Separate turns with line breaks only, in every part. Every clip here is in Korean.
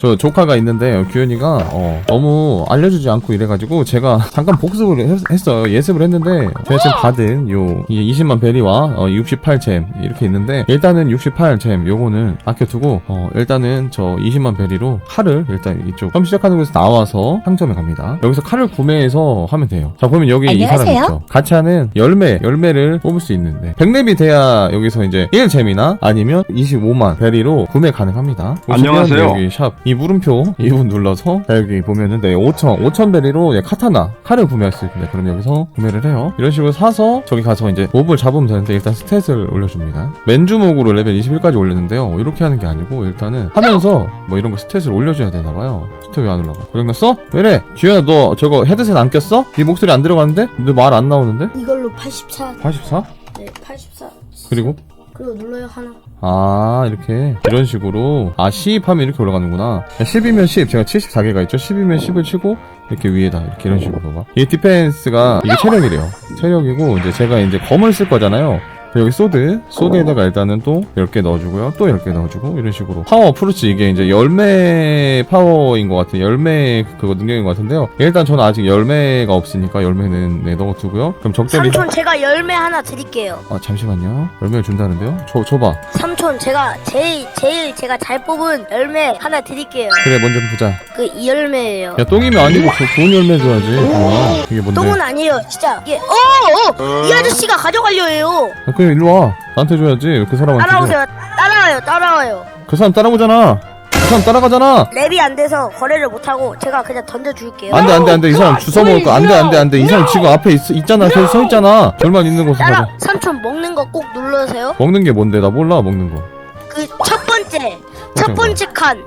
저 조카가 있는데 규현이가 어, 너무 알려주지 않고 이래가지고 제가 잠깐 복습을 했, 어요 예습을 했는데 제가 지금 받은 요 20만 베리와 어, 68잼 이렇게 있는데 일단은 68잼 요거는 아껴두고 어, 일단은 저 20만 베리로 칼을 일단 이쪽 처음 시작하는 곳에서 나와서 상점에 갑니다. 여기서 칼을 구매해서 하면 돼요. 자 보면 여기 이 사람
안녕하세요.
있죠. 같이 하는 열매 열매를 뽑을 수 있는데 100렙이 돼야 여기서 이제 1잼이나 아니면 25만 베리로 구매 가능합니다.
안녕하세요.
여기 샵이 물음표 이분 눌러서 자, 여기 보면은 네 5천 5천 베리로 예, 카타나 칼을 구매할 수 있는데 그럼 여기서 구매를 해요. 이런 식으로 사서 저기 가서 이제 몹을 잡으면 되는데 일단 스탯을 올려줍니다. 맨주목으로 레벨 21까지 올렸는데요. 이렇게 하는 게 아니고 일단은 하면서 뭐 이런 거 스탯을 올려줘야 되나봐요. 스탯 왜 안 올라가? 고장 났어? 왜래? 기현아 너 저거 헤드셋 안 꼈어? 네 목소리 안 들어가는데? 너 말 안 나오는데?
이걸로 84.
84?
네, 84.
그리고?
그리고 눌러요 하나.
아 이렇게. 이런 식으로. 아 10 하면 이렇게 올라가는구나. 10이면 10 제가 74개가 있죠? 10이면 10을 치고 이렇게 위에다 이렇게 이런 식으로 봐봐. 이 디펜스가 이게 체력이래요. 체력이고 이제 제가 이제 검을 쓸 거잖아요 여기 소드. 소드에다가 일단은 또 10개 넣어주고요. 또 10개 넣어주고 이런 식으로. 파워 프루츠 이게 이제 열매 파워인 것 같은 열매 그거 능력인 것 같은데요. 일단 저는 아직 열매가 없으니까 열매는 네, 넣어두고요. 그럼 적절히
삼촌 제가 열매 하나 드릴게요.
아 잠시만요. 열매를 준다는데요? 줘, 줘봐.
삼촌 제가 제일 제일 제가 잘 뽑은 열매 하나 드릴게요.
그래 먼저 보자.
그 이 열매예요.
야 똥이면 아니고 조- 좋은 열매 줘야지. 뭐야 이게 뭔데?
똥은 아니에요, 진짜. 이게 어, 어, 이 아저씨가 가져가려 해요.
야, 그냥 일로 와 나한테 줘야지 그 사람한테 줘.
따라오세요. 따라와요, 따라와요.
그 사람 따라오잖아 그 사람 따라가잖아
랩이 안 돼서 거래를 못 하고 제가 그냥 던져 줄게요.
안돼 안돼 안돼 이 사람 주워 먹을 거 안돼 안돼 안돼 이 사람 지금 앞에 있, 있잖아 서, 서 있잖아 절만 있는 곳에
따라
가자
삼촌 먹는 거 꼭 눌러세요.
먹는 게 뭔데 나 몰라 먹는 거
그 첫 번째 첫 번째 칸.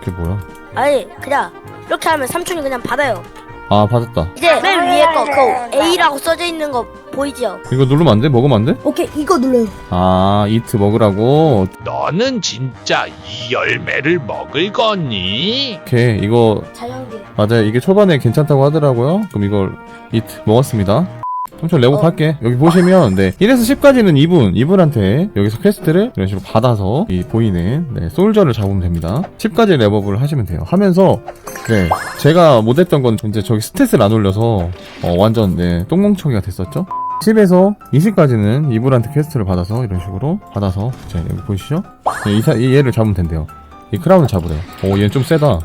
그게 뭐야
아니 그냥 이렇게 하면 삼촌이 그냥 받아요.
아 받았다
이제 맨 위에 거 그 A라고 써져 있는 거 보이죠?
이거 누르면 안 돼? 먹으면 안 돼?
오케이 이거 눌러요.
아 이트 먹으라고
너는 진짜 이 열매를 먹을 거니?
오케이 이거
자연계.
맞아요 이게 초반에 괜찮다고 하더라고요 그럼 이걸 이트 먹었습니다 엄청 레고
어.
할게. 여기 보시면 네. 1에서 10까지는 이분 이분한테 여기서 퀘스트를 이런 식으로 받아서 이 보이는 네, 솔저를 잡으면 됩니다. 10까지 레버블을 하시면 돼요. 하면서 네. 제가 못했던 건 이제 저기 스탯을 안 올려서 어, 완전 네 똥멍청이가 됐었죠? 10에서 20까지는 이분한테 퀘스트를 받아서 이런 식으로 받아서 자 여기 보이시죠? 네, 이, 사- 이 얘를 잡으면 된대요. 이 크라운을 잡으래요. 오 얘는 좀 세다.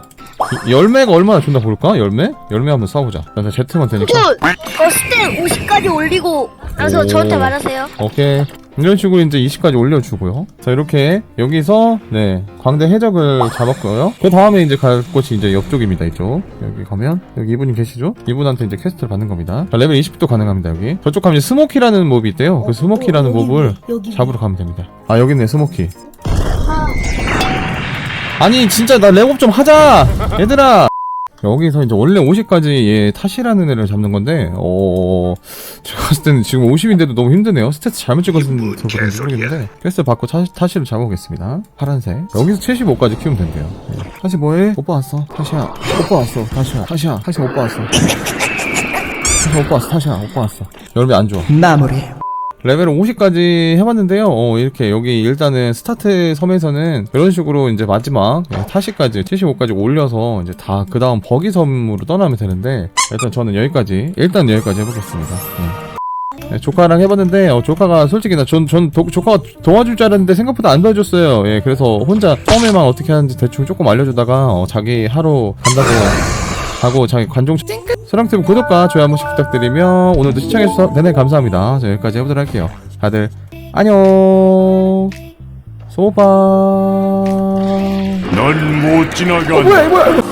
이- 열매가 얼마나 준다 볼까? 열매? 열매 한번 쏴보자. 일단 제트만 되니까
삼촌 그 스텝 50 까지 올리고 나서
오.
저한테 말하세요.
오케이. 이런 식으로 이제 20까지 올려주고요. 자 이렇게 여기서 네 광대 해적을 잡았고요. 그 다음에 이제 갈 곳이 이제 옆쪽입니다 이쪽. 여기 가면 여기 이분이 계시죠? 이분한테 이제 퀘스트를 받는 겁니다. 자, 레벨 20도 가능합니다 여기. 저쪽 가면 이제 스모키라는 몹이 있대요. 그 스모키라는 몹을 잡으러 가면 됩니다. 아 여기 있네 스모키. 아니 진짜 나 랩업 좀 하자! 얘들아 여기서 이제 원래 50까지 얘 탓이라는 애를 잡는 건데 어 제가 봤을 때는 지금 50인데도 너무 힘드네요. 스탯 잘못 그런지 모르겠는데. 퀘스트 받고 타, 타시를 잡아보겠습니다. 파란색. 여기서 75까지 키우면 된대요. 네. 타시 뭐해? 오빠 왔어. 타시야. 오빠 왔어. 타시야. 타시야. 타시 오빠 왔어. 타시 오빠 왔어. 타시야 오빠 왔어. 열매 안 좋아.
마무리.
레벨 50까지 해봤는데요. 어, 이렇게 여기 일단은 스타트 섬에서는 이런 식으로 이제 마지막 네, 타시까지 75까지 올려서 이제 다 그 다음 버기 섬으로 떠나면 되는데 일단 저는 여기까지 일단 여기까지 해보겠습니다. 네. 네, 조카랑 해봤는데 어, 조카가 솔직히 나전 전 도- 조카가 도와줄 줄 알았는데 생각보다 안 도와줬어요. 예, 그래서 혼자 처음에만 어떻게 하는지 대충 조금 알려주다가 어, 자기 하루 간다고 하고 자기 관종 소랑TV 구독과 좋아요 한 번씩 부탁드리며 오늘도 시청해주셔서 대단히 감사합니다. 자, 여기까지 해보도록 할게요. 다들 안녕 소바
넌 못 지나간다.
뭐야 뭐야